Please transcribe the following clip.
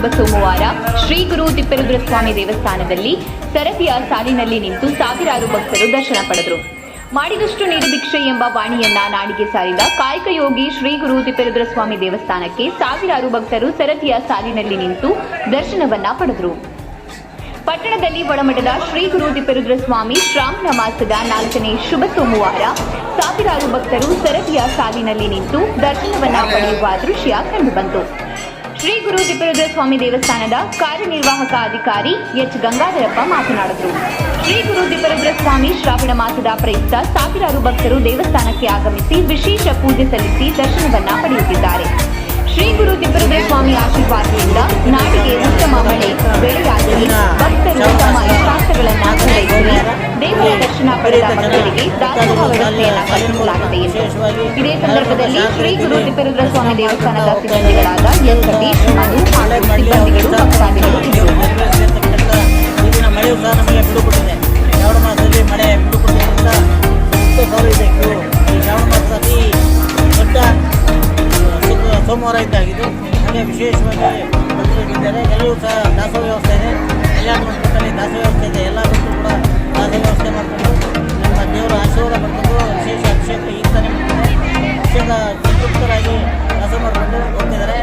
ಶುಭ ಸೋಮವಾರ. ಶ್ರೀ ಗುರು ತಿಪ್ಪೇರುದ್ರ ಸ್ವಾಮಿ ದೇವಸ್ಥಾನದಲ್ಲಿ ಸರತಿಯ ಸಾಲಿನಲ್ಲಿ ನಿಂತು ಸಾವಿರಾರು ಭಕ್ತರು ದರ್ಶನ ಪಡೆದರು. ಮಾಡಿದಷ್ಟು ನೀಡು ಭಿಕ್ಷೆ ಎಂಬ ವಾಣಿಯನ್ನ ನಾಡಿಗೆ ಸಾರಿದ ಕಾಯಕಯೋಗಿ ಶ್ರೀ ಗುರು ತಿಪ್ಪೇರುದ್ರ ಸ್ವಾಮಿ ದೇವಸ್ಥಾನಕ್ಕೆ ಸಾವಿರಾರು ಭಕ್ತರು ಸರತಿಯ ಸಾಲಿನಲ್ಲಿ ನಿಂತು ದರ್ಶನವನ್ನ ಪಡೆದರು. ಪಟ್ಟಣದಲ್ಲಿ ಒಳಮಠದ ಶ್ರೀ ಗುರು ತಿಪ್ಪೇರುದ್ರ ಸ್ವಾಮಿ ಶ್ರಾವಣ ಮಾಸದ ನಾಲ್ಕನೇ ಶುಭ ಸೋಮವಾರ ಸಾವಿರಾರು ಭಕ್ತರು ಸರತಿಯ ಸಾಲಿನಲ್ಲಿ ನಿಂತು ದರ್ಶನವನ್ನ ಪಡೆಯುವ ದೃಶ್ಯ ಕಂಡುಬಂತು. ಶ್ರೀ ಗುರು ತಿಪ್ಪೇರುದ್ರ ಸ್ವಾಮಿ ದೇವಸ್ಥಾನದ ಕಾರ್ಯನಿರ್ವಾಹಕ ಅಧಿಕಾರಿ ಎಚ್. ಗಂಗಾಧರಪ್ಪ ಮಾತನಾಡಿದರು. ಶ್ರೀ ಗುರು ತಿಪ್ಪೇರುದ್ರ ಸ್ವಾಮಿ ಶ್ರಾವಣ ಮಾಸದ ಪ್ರಯುಕ್ತ ಸಾವಿರಾರು ಭಕ್ತರು ದೇವಸ್ಥಾನಕ್ಕೆ ಆಗಮಿಸಿ ವಿಶೇಷ ಪೂಜೆ ಸಲ್ಲಿಸಿ ದರ್ಶನವನ್ನ ಪಡೆಯುತ್ತಿದ್ದಾರೆ. ಶ್ರೀ ಗುರು ತಿಪ್ಪೇರುದ್ರ ಸ್ವಾಮಿ ಆಶೀರ್ವಾದದಿಂದ ನಾಡಿಗೆ ಉತ್ತಮ ಮಳೆ, ಬೆಳೆಯಾಗಲಿ. ಭಕ್ತರು ತಮ್ಮ ಇಷ್ಟಾರ್ಥಗಳನ್ನ ಪೂರೈಸಲಿ. ದೇವರ ದರ್ಶನ ಪಡೆದ ಭಕ್ತರಿಗೆ ದಾಸೋಹ ಕಲ್ಪಿಸಲಾಗಿದೆ ಇದೇ ಸಂದರ್ಭದಲ್ಲಿ ಶ್ರೀ ಗುರು ತಿಪ್ಪೇರುದ್ರ ಸ್ವಾಮಿ ದೇವಸ್ಥಾನದ ಸಿಬ್ಬಂದಿಗಳಾದ ಎಸ್. ಸೋಮವಾರ ಇದ್ದಾಗಿದ್ದು ಹಾಗೆ ವಿಶೇಷವಾಗಿ ಬಂದಿದ್ದಾರೆ ಎಲ್ಲರೂ ಸಹ ದಾಸೋಹ ವ್ಯವಸ್ಥೆ ಇದೆ ಕಲ್ಯಾಣ ಮಂಟಪದಲ್ಲಿ ದಾಸೋಹ ವ್ಯವಸ್ಥೆ ಇದೆ ಎಲ್ಲ ಮಕ್ಕಳು ಕೂಡ ದಾಸೋಹ ವ್ಯವಸ್ಥೆ ಮಾಡಿಕೊಂಡು, ನಮ್ಮ ದೇವರ ಆಶೀರ್ವಾದ ಪಡೆದು ವಿಶೇಷ ಅಭಿಷೇಕ ಈ ಥರ ಅಭಿಷೇಕ ಸಂತೃಪ್ತರಾಗಿ ಕೆಲಸ ಮಾಡಿಕೊಂಡು ಹೋಗ್ತಿದ್ದಾರೆ.